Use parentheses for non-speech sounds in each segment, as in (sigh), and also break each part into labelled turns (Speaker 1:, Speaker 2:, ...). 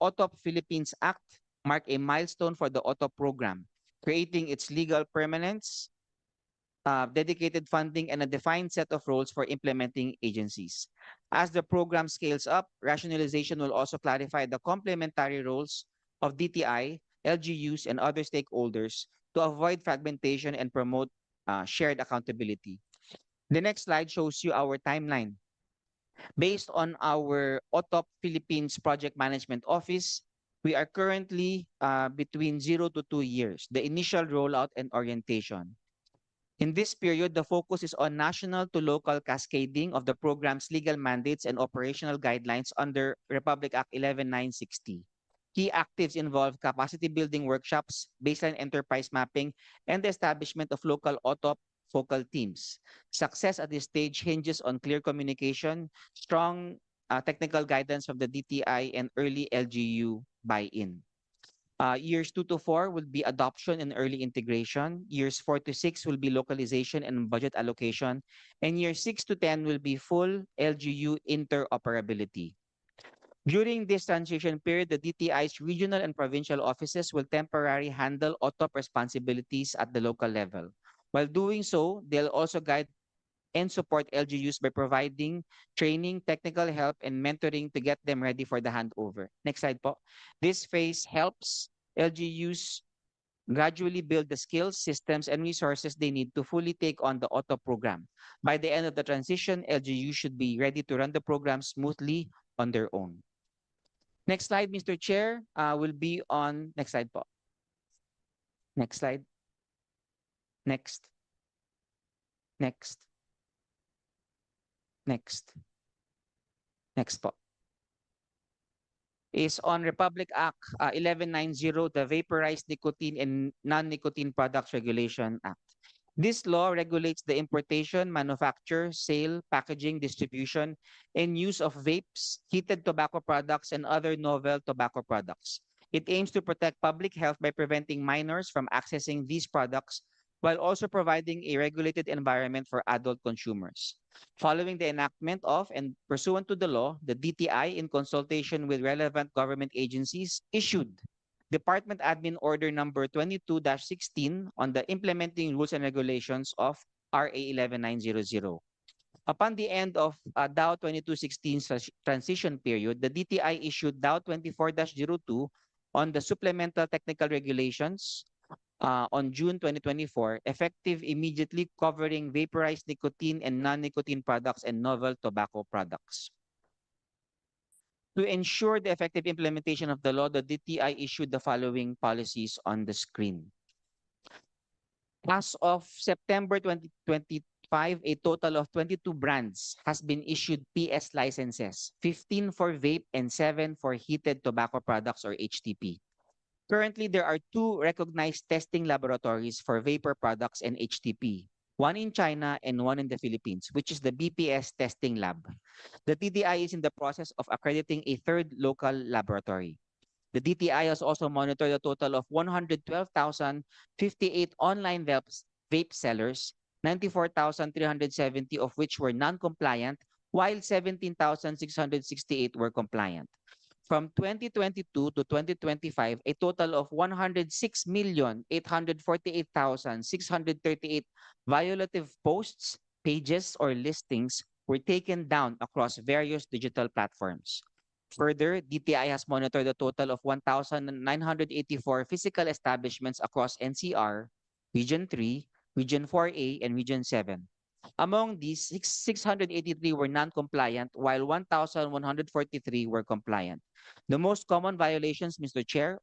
Speaker 1: OTOP Philippines Act marked a milestone for the OTOP program, creating its legal permanence, uh, dedicated funding, and a defined set of roles for implementing agencies. As the program scales up, rationalization will also clarify the complementary roles of DTI, LGUs, and other stakeholders to avoid fragmentation and promote uh, shared accountability. The next slide shows you our timeline. Based on our OTOP Philippines Project Management Office, we are currently uh, between zero to two years, the initial rollout and orientation. In this period, the focus is on national to local cascading of the program's legal mandates and operational guidelines under Republic Act 11960. Key actives involve capacity building workshops, baseline enterprise mapping, and the establishment of local OTOP focal teams. Success at this stage hinges on clear communication, strong uh, technical guidance from the DTI, and early LGU buy-in. Uh, years two to four will be adoption and early integration. Years four to six will be localization and budget allocation. And years six to 10 will be full LGU interoperability. During this transition period, the DTI's regional and provincial offices will temporarily handle OTOP responsibilities at the local level. While doing so, they'll also guide and support LGUs by providing training, technical help, and mentoring to get them ready for the handover. Next slide po. This phase helps LGUs gradually build the skills, systems, and resources they need to fully take on the auto program. By the end of the transition, LGU should be ready to run the program smoothly on their own. Next slide, Mr. Chair, uh, will be on, next slide po. Next slide. Next. Next. Next. Next po. Is on Republic Act uh, 1190, the Vaporized Nicotine and Non-Nicotine Products Regulation Act. This law regulates the importation, manufacture, sale, packaging, distribution, and use of vapes, heated tobacco products, and other novel tobacco products. It aims to protect public health by preventing minors from accessing these products while also providing a regulated environment for adult consumers. Following the enactment of and pursuant to the law, the DTI, in consultation with relevant government agencies, issued Department Admin Order number 22-16 on the implementing rules and regulations of RA 11900. Upon the end of uh, DAO 2216 transition period, the DTI issued DAO 24-02 on the supplemental technical regulations uh, on June 2024, effective immediately covering vaporized nicotine and non-nicotine products and novel tobacco products. To ensure the effective implementation of the law, the DTI issued the following policies on the screen. As of September 2025, a total of 22 brands has been issued PS licenses, 15 for vape and 7 for heated tobacco products or HTP. Currently, there are two recognized testing laboratories for vapor products and HTP, one in China and one in the Philippines, which is the BPS testing lab. The DTI is in the process of accrediting a third local laboratory. The DTI has also monitored a total of 112,058 online vape sellers, 94,370 of which were non-compliant, while 17,668 were compliant. From 2022 to 2025, a total of 106,848,638 violative posts, pages, or listings were taken down across various digital platforms. Further, DTI has monitored a total of 1,984 physical establishments across NCR, Region 3, Region 4A, and Region 7. Among these, 683 were non-compliant, while 1,143 were compliant. The most common violations, Mr. Chair,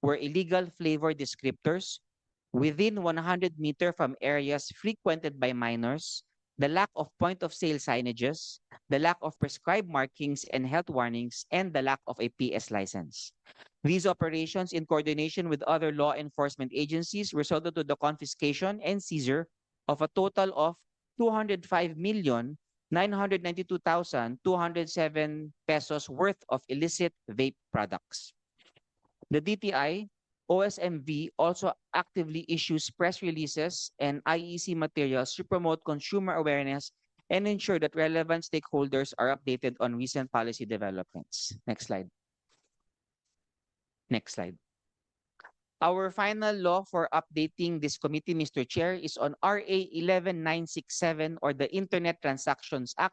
Speaker 1: were illegal flavor descriptors within 100 meter from areas frequented by minors, the lack of point of sale signages, the lack of prescribed markings and health warnings, and the lack of a PS license. These operations, in coordination with other law enforcement agencies, resulted to the confiscation and seizure of a total of 205 million 992,207 pesos worth of illicit vape products. The DTI OSMV also actively issues press releases and IEC materials to promote consumer awareness and ensure that relevant stakeholders are updated on recent policy developments. Next slide. Next slide. Our final law for updating this committee, Mr. Chair, is on RA 11967 or the Internet Transactions Act,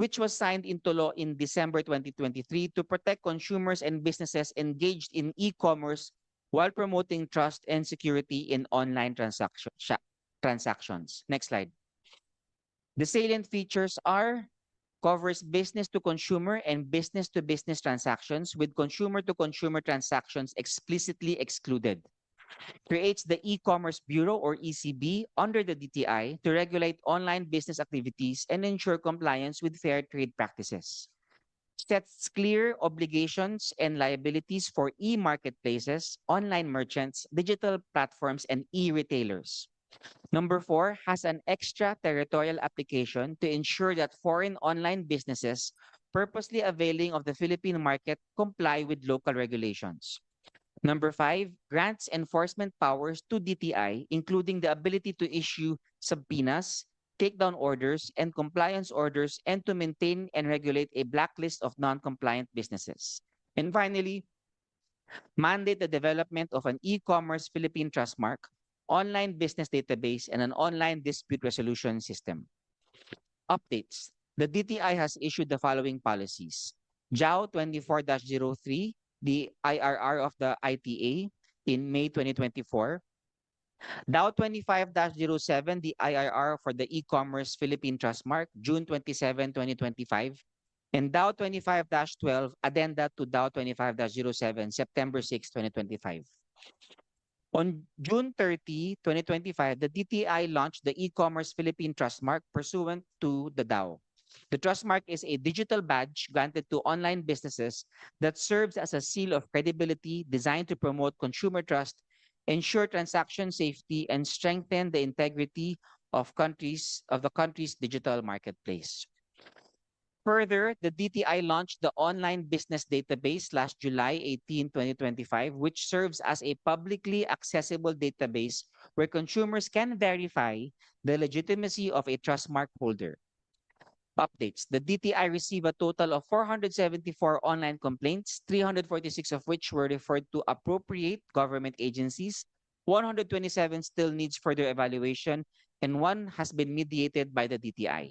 Speaker 1: which was signed into law in December 2023 to protect consumers and businesses engaged in e-commerce while promoting trust and security in online transaction, transactions. Next slide. The salient features are covers business to consumer and business to business transactions with consumer to consumer transactions explicitly excluded. Creates the e-commerce bureau or ECB under the DTI to regulate online business activities and ensure compliance with fair trade practices. Sets clear obligations and liabilities for e-marketplaces, online merchants, digital platforms, and e-retailers. Number four has an extraterritorial application to ensure that foreign online businesses purposely availing of the Philippine market comply with local regulations. Number five grants enforcement powers to DTI, including the ability to issue subpoenas, takedown orders, and compliance orders, and to maintain and regulate a blacklist of non-compliant businesses. And finally, mandate the development of an e-commerce Philippine trust mark online business database, and an online dispute resolution system. Updates. The DTI has issued the following policies. JAO 24-03, the IRR of the ITA in May 2024. DAO 25-07, the IRR for the e-commerce Philippine Trust Mark, June 27, 2025. And DAO 25-12, addenda to DAO 25-07, September 6, 2025. On June 30, 2025, the DTI launched the e-commerce Philippine Trust Mark pursuant to the DAO. The Trust Mark is a digital badge granted to online businesses that serves as a seal of credibility designed to promote consumer trust, ensure transaction safety, and strengthen the integrity of countries of the country's digital marketplace. Further, the DTI launched the online business database last July 18, 2025, which serves as a publicly accessible database where consumers can verify the legitimacy of a trust mark holder. Updates. The DTI received a total of 474 online complaints, 346 of which were referred to appropriate government agencies, 127 still needs further evaluation, and one has been mediated by the DTI.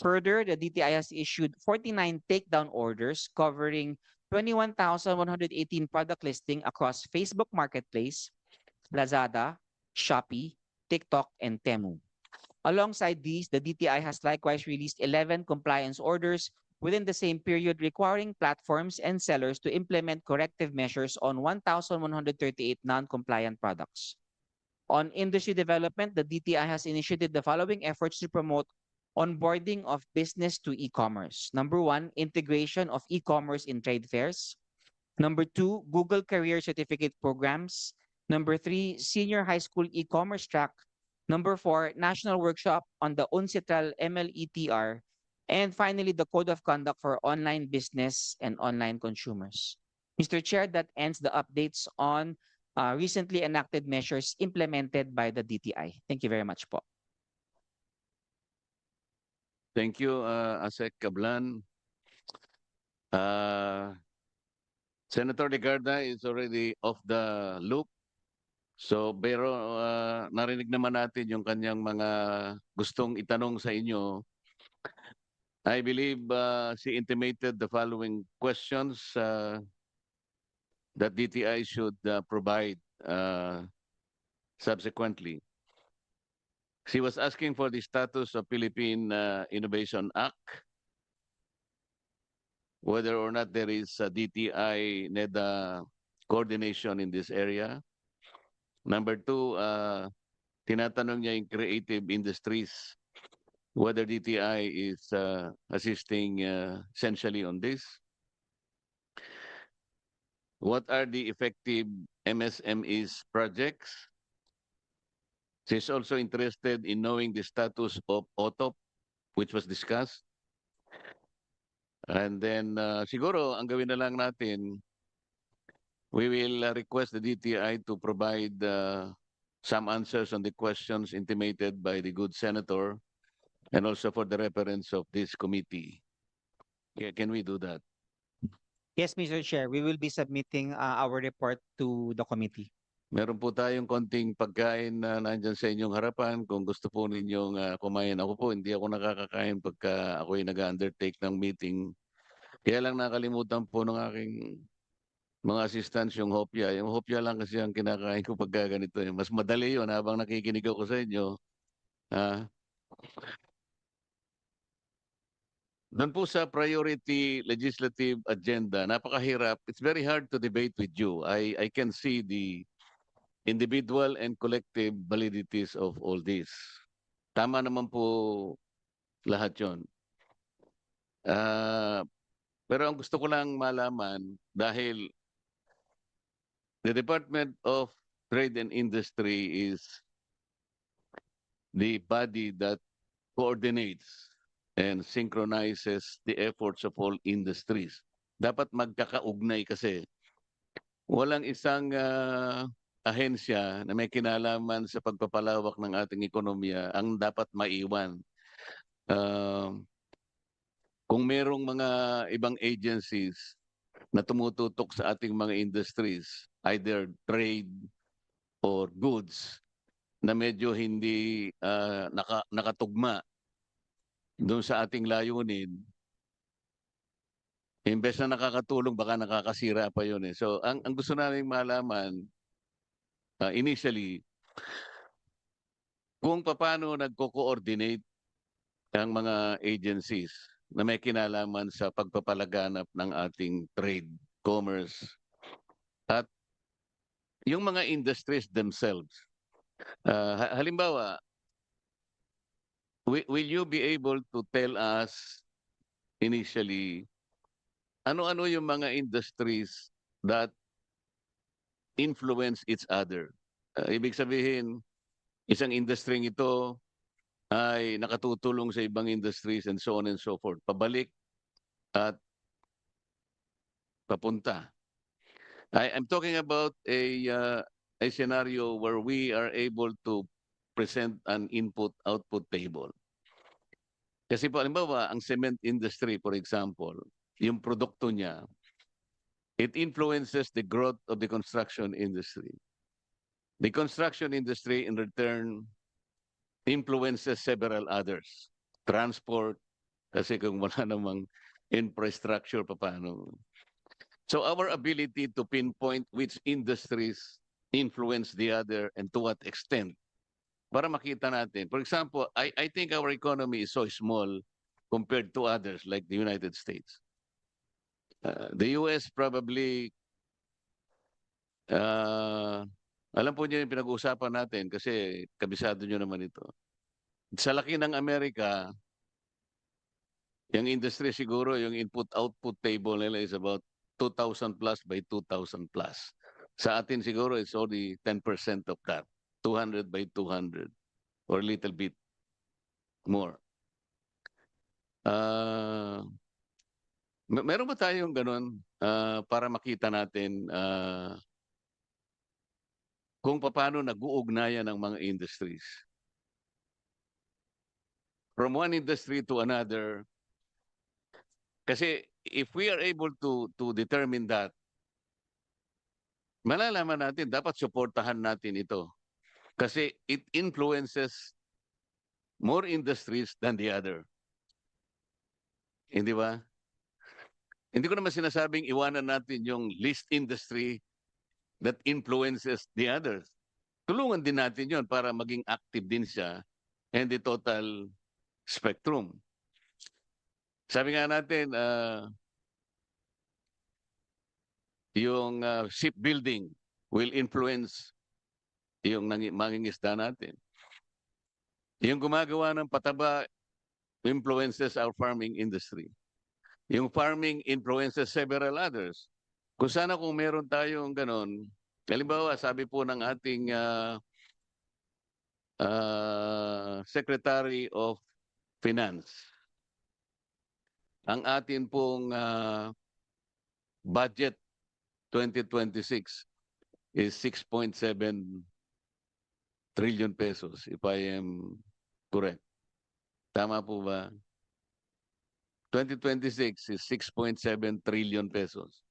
Speaker 1: Further, the DTI has issued 49 takedown orders covering 21,118 product listing across Facebook Marketplace, Lazada, Shopee, TikTok, and Temu. Alongside these, the DTI has likewise released 11 compliance orders within the same period requiring platforms and sellers to implement corrective measures on 1,138 non-compliant products. On industry development, the DTI has initiated the following efforts to promote onboarding of business to e-commerce. Number one, integration of e-commerce in trade fairs. Number two, Google Career Certificate programs. Number three, senior high school e-commerce track. Number four, national workshop on the UNCITRAL MLETR. And finally, the code of conduct for online business and online consumers. Mr. Chair, that ends the updates on uh, recently enacted measures implemented by the DTI. Thank you very much po.
Speaker 2: Thank you, uh, Asek Kablan. Uh, Senator Legarda is already off the loop. So, pero uh, narinig naman natin yung kanyang mga gustong itanong sa inyo. I believe uh, she intimated the following questions uh, that DTI should uh, provide uh, subsequently. She was asking for the status of Philippine uh, Innovation Act, whether or not there is a DTI NEDA coordination in this area. Number two, uh, tinatanong niya yung creative industries, whether DTI is uh, assisting uh, essentially on this. What are the effective MSMEs projects? She's also interested in knowing the status of OTOP, which was discussed. And then, uh, siguro, ang gawin na lang natin, we will uh, request the DTI to provide uh, some answers on the questions intimated by the good senator and also for the reference of this committee. Yeah, can we do that?
Speaker 1: Yes, Mr. Chair, we will be submitting uh, our report to the committee.
Speaker 2: Meron po tayong konting pagkain na nandyan sa inyong harapan. Kung gusto po ninyong ah, kumain, ako po, hindi ako nakakakain pagka ako'y nag-undertake ng meeting. Kaya lang nakalimutan po ng aking mga assistants yung hopya. Yung hopya lang kasi ang kinakain ko pagka ganito. Mas madali yun habang nakikinig ako sa inyo. Ah. Doon po sa priority legislative agenda, napakahirap. It's very hard to debate with you. I I can see the individual and collective validities of all this. Tama naman po lahat yon. Ah, pero ang gusto ko lang malaman dahil the Department of Trade and Industry is the body that coordinates and synchronizes the efforts of all industries. Dapat magkakaugnay kasi walang isang ah, ahensya na may kinalaman sa pagpapalawak ng ating ekonomiya ang dapat maiwan. Um, kung merong mga ibang agencies na tumututok sa ating mga industries, either trade or goods, na medyo hindi ah, naka, nakatugma doon sa ating layunin, imbes na nakakatulong, baka nakakasira pa yun eh. So, ang, ang gusto namin malaman, ah, initially, kung paano nagko-coordinate ang mga agencies na may kinalaman sa pagpapalaganap ng ating trade, commerce, at yung mga industries themselves. Ha- halimbawa, wi- will you be able to tell us initially ano-ano yung mga industries that influence each other? Ah, ibig sabihin, isang industry ito ay nakatutulong sa ibang industries and so on and so forth. Pabalik at papunta. I, I'm talking about a uh, a scenario where we are able to present an input-output table. Kasi po, halimbawa, ang cement industry, for example, yung produkto niya, it influences the growth of the construction industry. The construction industry, in return, influences several others. Transport, kasi kung wala (laughs) namang infrastructure, paano? So our ability to pinpoint which industries influence the other and to what extent para makita natin. For example, I, I think our economy is so small compared to others like the United States. Uh, the US probably, uh, alam po niyo yung pinag-uusapan natin kasi kabisado niyo naman ito. Sa laki ng Amerika, yung industry siguro, yung input-output table nila is about 2,000 plus by 2,000 plus. Sa atin siguro, it's only 10% of that. 200 by 200 or a little bit more. Me- meron ba tayong ganun ah, para makita natin ah, kung paano nag-uugnayan ng mga industries? From one industry to another. Kasi if we are able to to determine that, malalaman natin, dapat suportahan natin ito. Kasi it influences more industries than the other. Hindi ba? Hindi ko naman sinasabing iwanan natin yung least industry that influences the others. Tulungan din natin yon para maging active din siya and the total spectrum. Sabi nga natin, ah, yung ah, shipbuilding will influence yung mangingisda natin. Yung gumagawa ng pataba influences our farming industry. Yung farming influences several others. Kung sana kung meron tayong ganon, halimbawa sabi po ng ating ah, ah, Secretary of Finance, ang atin pong ah, budget 2026 is 6.7 trillion pesos if I am correct. Tama po ba? 2026 is 6.7 trillion pesos.